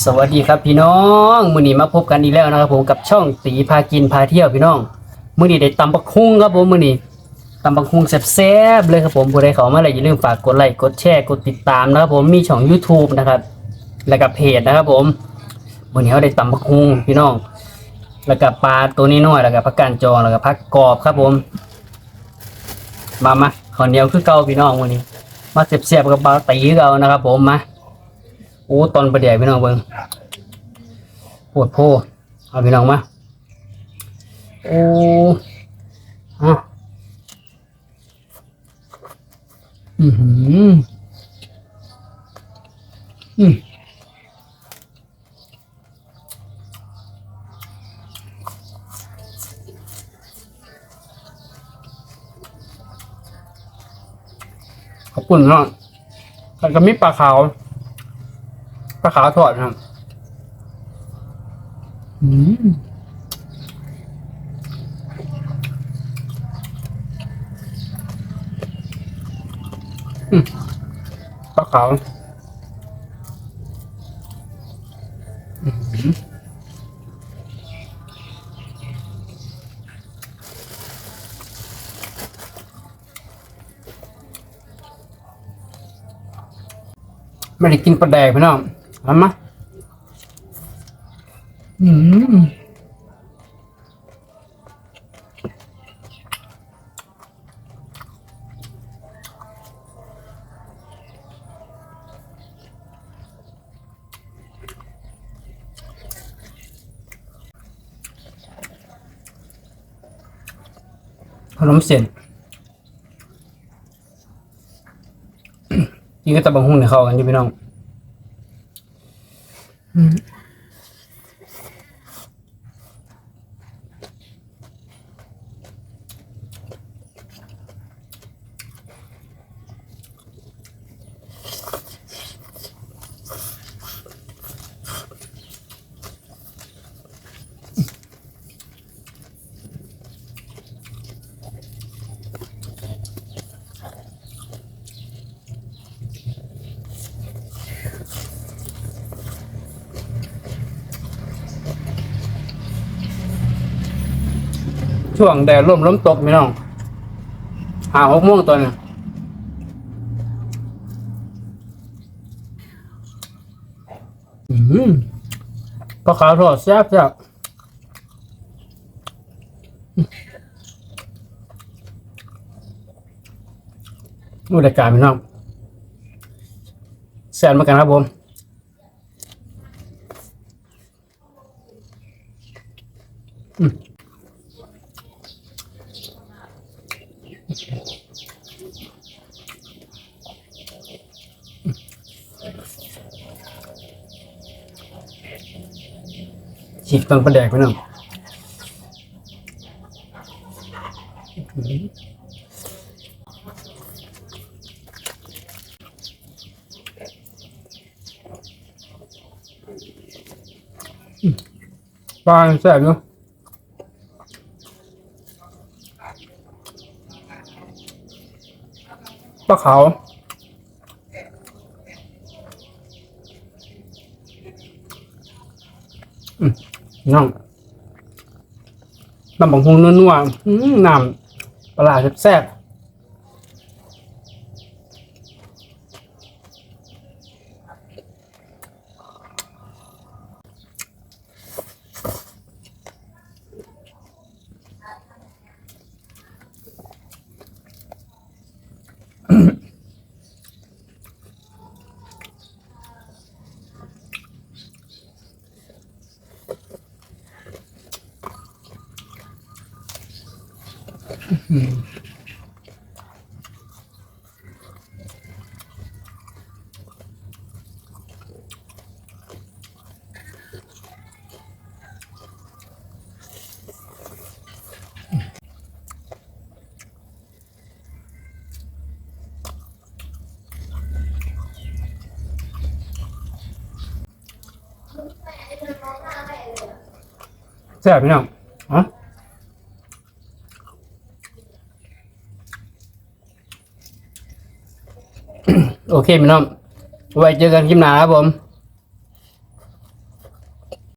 สวัสดีครับพี่น้องมื้อนี้มาพบกันอีกแล้วนะครับ ผมกับช่องตีพากินพาเที่ยวพี่น้องมื้อนี้ได้ตำบักคุ้งครับผมมื้อนี้ตำบักคุ้งแซ่บๆเลยครับผมผู้ใดเข้ามาแล้วอย่าลืมฝากกดไลค์กดแชร์กดติดตามนะครับผมมีช่อง YouTube นะครับ แล้วก็เพจนะครับผมมื้อนี้เราได้ตำบักคุ้งพี่น้อง แล้วก็ปลาตัวนี้น้อยแล้วก็ผักกาดจองแล้วก็ผักกรอบครับผม มามาข้าวเหนียวคือเก่าพี่น้องมื้อนี้ มาเสียบๆกับปลาตีเก่านะครับ ผมมา อ้ตอนประเดี๋ยวพี่น้องเบิ่งปวดโพเอาพี่น้องมาโอ้ฮะอือหืออืมขอบคุณเนาะแล้วก็มีปลาขาว ปลาขาวทอดครับอืมอืมปลาขาวอื้อหือไม่ได้กินปลาแดกพี่น้อง เอามาอืมขนมเส้นกินกับตะบังหุ่นในเข้ากันอยู่พี่น้อง 嗯。 ช่วงแดดร่มล้มตกพี่น้องหาหกโมงตัวนึงอืมปลาขาวทอดแซ่บแซ่บมูดการพี่น้องแซ่บมือนกันครับผม ฉีกตังประแดกไปหนึ่งปลาแซ่บอยู่ ปลาขาวน้องน้ำบังฮงนัวๆน้ำปลาร้าแซ่บ Mm-hmm. แซ่บพี่น้องอ๋อโอเคพี่น้อง ไว้เจอกันคลิปหน้าครับผม